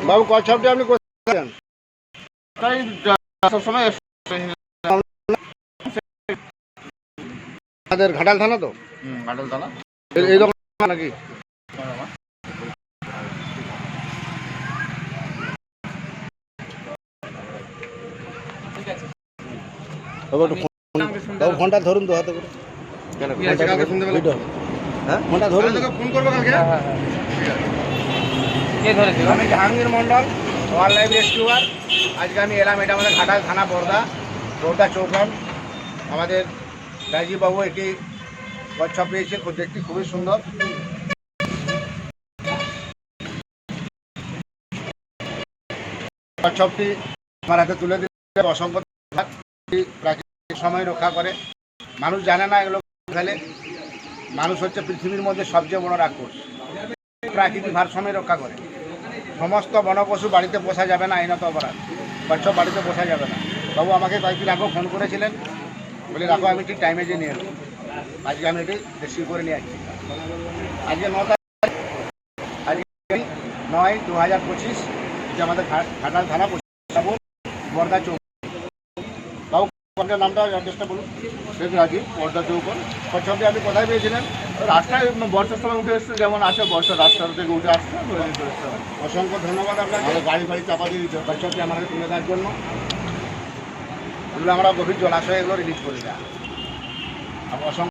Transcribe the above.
বাবু কচ্ছপটি আপনি কোথায় তাই সবসময় আমাদের ঘাটাল থানা তো? গাডল দানা এই- এই নাকি? বাবু একটু বাবু ফোনটা ধরুন তো হাতে করে। কেন ফোনটা কালকে ধরুন, শুনতে পেলাম ভিডিও। হ্যাঁ? ফোনটা ধরুন ফোন করব কালকে আমি Jahangir Mondal wild life rescuer আজকে আমি এলাম, এটা আমাদের ঘাটাল থানা বর্দা বর্দা চৌকান আমাদের রাজীববাবু একটি কচ্ছপ পেয়েছে দেখতে খুবই সুন্দর। কচ্ছপটি আমার হাতে তুলে দিলে অসংখ্য প্রাকৃতিক সময় রক্ষা করে। মানুষ জানে না এগুলো ফেলে মানুষ হচ্ছে পৃথিবীর মধ্যে সবচেয়ে বড় রাক্ষস। প্রাকৃতিক ভারসাম্য রক্ষা করে। সমস্ত বনপশু বাড়িতে পোষা যাবে না আইনত অপরাধ। বাচ্চা বাড়িতে পোষা যাবে না। বাবু, আমাকে কয়েকদিন আগেও ফোন করেছিলেন। বলে, রাখো, আমি ঠিক টাইমে যে নিয়ে এলো আজকে আমি এটি রিসিভ করে নিয়ে আসছি। আজকে ন তারিখ আজকে নয় দু হাজার পঁচিশ, যে আমাদের ঘাটাল থানা পশ্চিমবঙ্গ বর্ধা বাবু আপনার নামটা অ্যাড্রেসটা বলুন। শেখ রাজীব পর্দা চৌকন কচ্ছপটি আপনি কোথায় পেয়েছিলেন? রাস্তায় বর্ষার সময় উঠে এসছে যেমন আছে বর্ষা রাস্তার থেকে উঠে আসছে। অসংখ্য ধন্যবাদ আপনাকে। গাড়ি ফাড়ি চাপা দিয়ে দিচ্ছে কচ্ছপটি আমাদের তুলে দেওয়ার জন্য। এগুলো আমরা গভীর জলাশয় এগুলো রিলিজ করে দেওয়া অসংখ্য